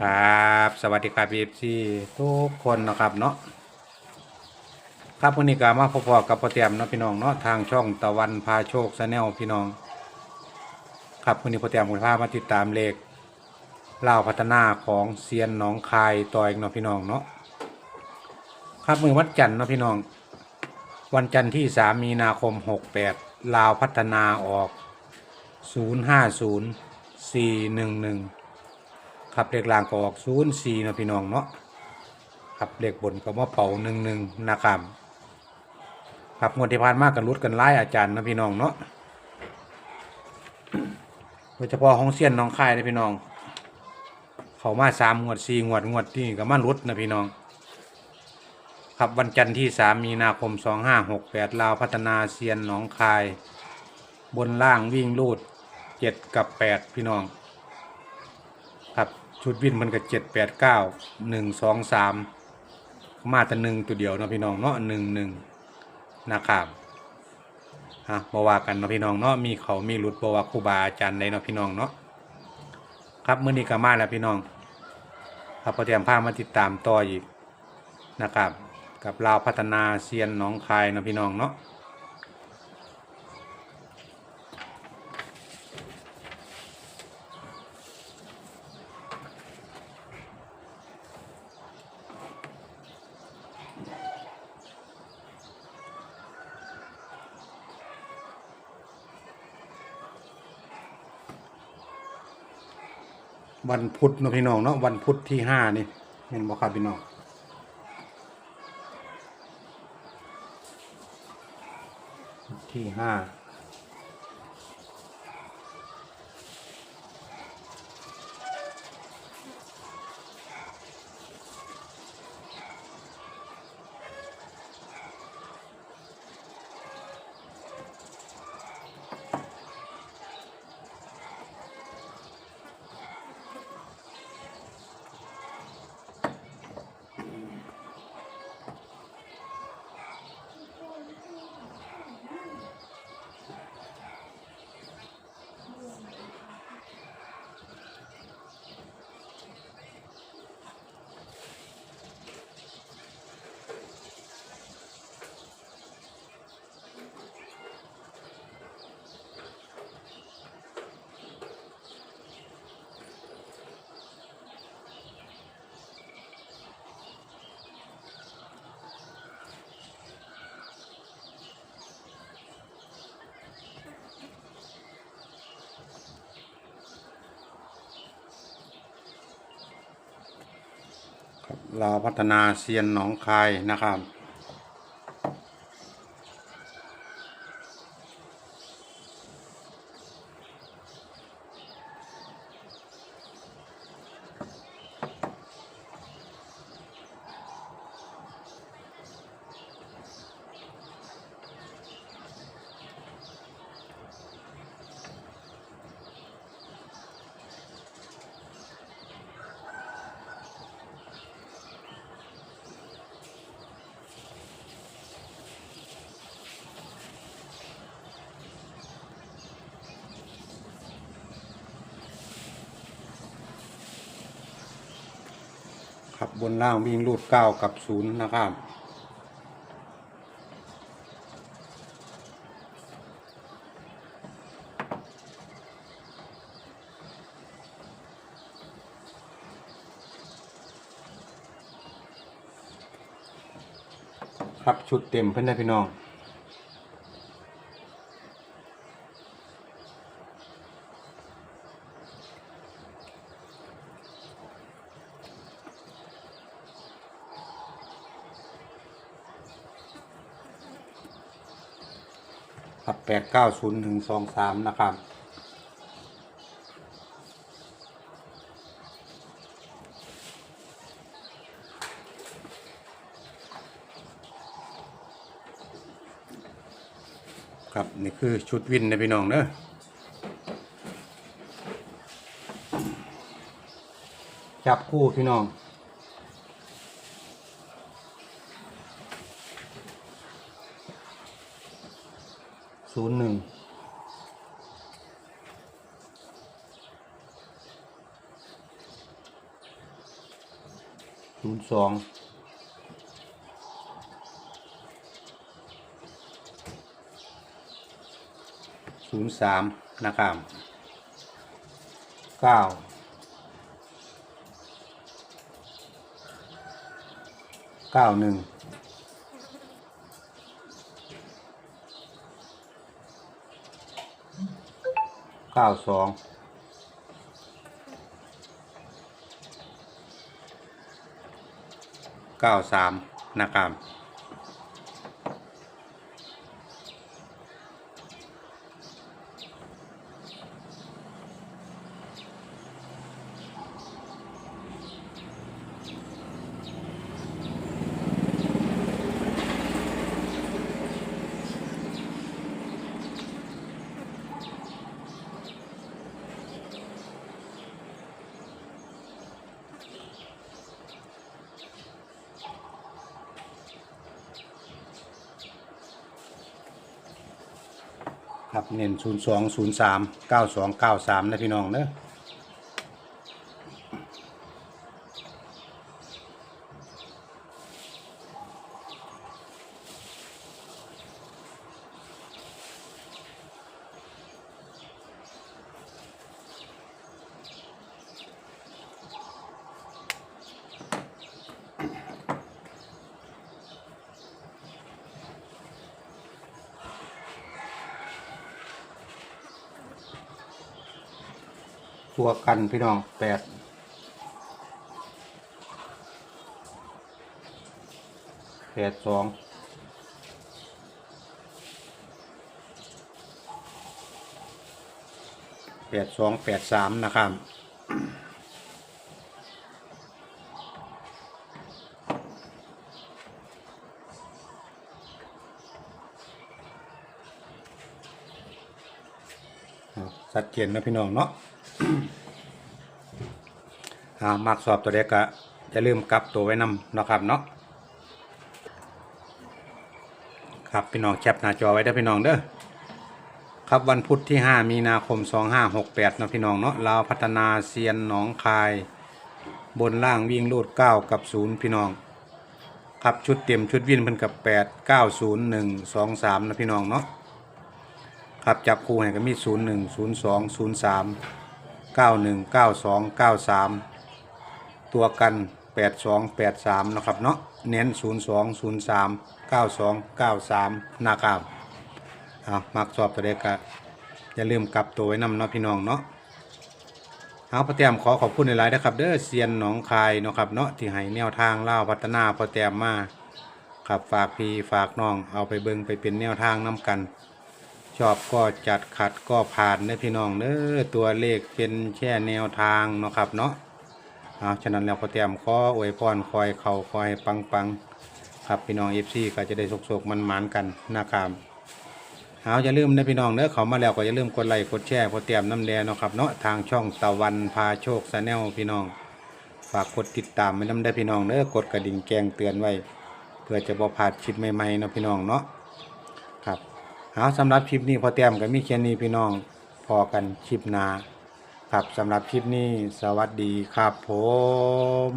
ครับ สวัสดีครับเอฟซีทุกคนนะครับเนาะครับวันนี้ก็มาพบๆกับพ่อเตรียมเนาะพี่น้องเนาะทางช่องตะวันพาโชคชาแนลพี่น้อง ครับวันนี้พ่อเตรียมคุณพามาติดตามเลขเล่าวพัฒนาของเซียนหนองคายต่อยเนาะพี่น้องเนาะครับมือวัดจันทร์เนาะพี่น้อง วันจันทร์ที่3มีนาคม68ลาวพัฒนาออก050411 ครับเลขล่างก็ออกศูนย์สี่นะพี่น้องเนาะครับเลขบนก็มาเป่าหนึ่งหนึ่งนะครับครับงวดที่ผ่านมากกันรุดกันไล่อาจารย์นะพี่น้องเนาะโดยเฉพาะของเซียนน้องค่ายนะพี่น้อง เขามาสามงวดสี่งวดงวดที่ก็มารุดนะพี่น้อง ครับวันจันทร์ที่สามมีนาคมสองห้าหกแปดลาวพัฒนาเซียนหนองคาย บนล่างวิ่งลูดเจ็ดกับแปดพี่น้อง ชุดวินมันก็เจ็ดแปดเก้าหนึ่งสองสามมาแต่หนึ่งตัวเดียวเนาะพี่น้องเนาะหนึ่งหนึ่งนะครับฮะบวากันเนาะพี่น้องเนาะมีเขามีหลุดบวาครูบาอาจารย์ใดเนาะพี่น้องเนาะครับมื้อนี้ก็มาแล้วพี่น้องครับพอเตรียมพามาติดตามต่ออีกนะครับ กับลาวพัฒนาเซียนหนองคายเนาะพี่น้องเนาะ วันพุธเนาะพี่น้องเนาะวันพุธที่ห้านี่เห็นบอกครับพี่น้องที่ห้า ลาวพัฒนาเซียนหนองคายนะครับ ครับ บนล่างวิ่งรูดเก้ากับศูนย์นะครับ ครับชุดเต็มเพื่อนได้พี่น้อง ครับแปดเก้าศูนย์หนึ่งสองสามนะครับ ครับนี่คือชุดวินนะพี่น้องเนอะจับคู่พี่น้อง ศูนย์หนึ่งศูนย์สองศูนย์สามนะครับเก้าเก้าหนึ่ง เก้าสองเก้าสามนะครับ ครับเน้นศูนย์สองศูนย์สามเก้าสองเก้าสามนะพี่น้องเนอะ ตัวกันพี่น้องแปดแปดสองแปดสองแปดสามนะครับครับชัดเจนนะพี่น้องเนาะ มักสอบตัวเด็กก็จะลืมกลับตัวไว้นำนะครับเนาะครับพี่น้องแคปหน้าจอไว้เด้อพี่น้องเด้อครับวันพุธที่ 5 มีนาคม 2568นะพี่น้องเนาะลาวพัฒนาเซียนหนองคาย บนล่างวิ่งลูด 9 กับ 0 พี่น้อง ครับชุดเต็มชุดวิ่นเพิ่นกับ 8 9 0 1 2 3นะพี่น้องเนาะครับจับคู่ให้ก็มี 0 1 0 2 0 3 9 1 9 2 9 3 ตัวกัน 8 2 8 3นะครับเนาะเน้น 0 2 0 3 9 2 9 3นะครับเอามักสอบตัวเด็กก็อย่าลืมกลับตัวไว้นำเนาะพี่น้องเนาะเอาพอแต้มขอขอบคุณในไลน์นะครับ เด้อเซียนหนองคายนะครับเนาะที่ให้แนวทางเล่าพัฒนาพอแต้มมาครับฝากพี่ฝากน้องเอาไปเบิงไปเป็นแนวทางน้กัน ชอบก็จัดขัดก็ผ่านเด้พี่น้องเด้อตัวเลขเป็นแค่แนวทางเนาะครับเนาะเอาฉะนั้นแล้วก็เตรียมขออวยพรคอยเข่าคอยปังปังๆครับพี่น้องเอฟซีก็จะได้สกๆมันหมันกันนะครับเอาอย่าลืมนะพี่น้องเด้อเขามาแล้วก็อย่าลืมกดไลค์กดแชร์พอเตรียมน้ำแดงเนาะครับเนาะทางช่องตะวันพาโชคชาแนลพี่น้อง ฝากกดติดตามไว้น้ำได้พี่น้องเด้อกดกระดิ่งแจ้งเตือนไว้ เพื่อจะบ่พลาดคลิปใหม่ๆเนาะพี่น้องเนาะ เอาสำหรับคลิปนี้พอเตรียมกับมีแค่นี้พี่น้องพอกันคลิปหน้าครับสำหรับคลิปนี้สวัสดีครับผม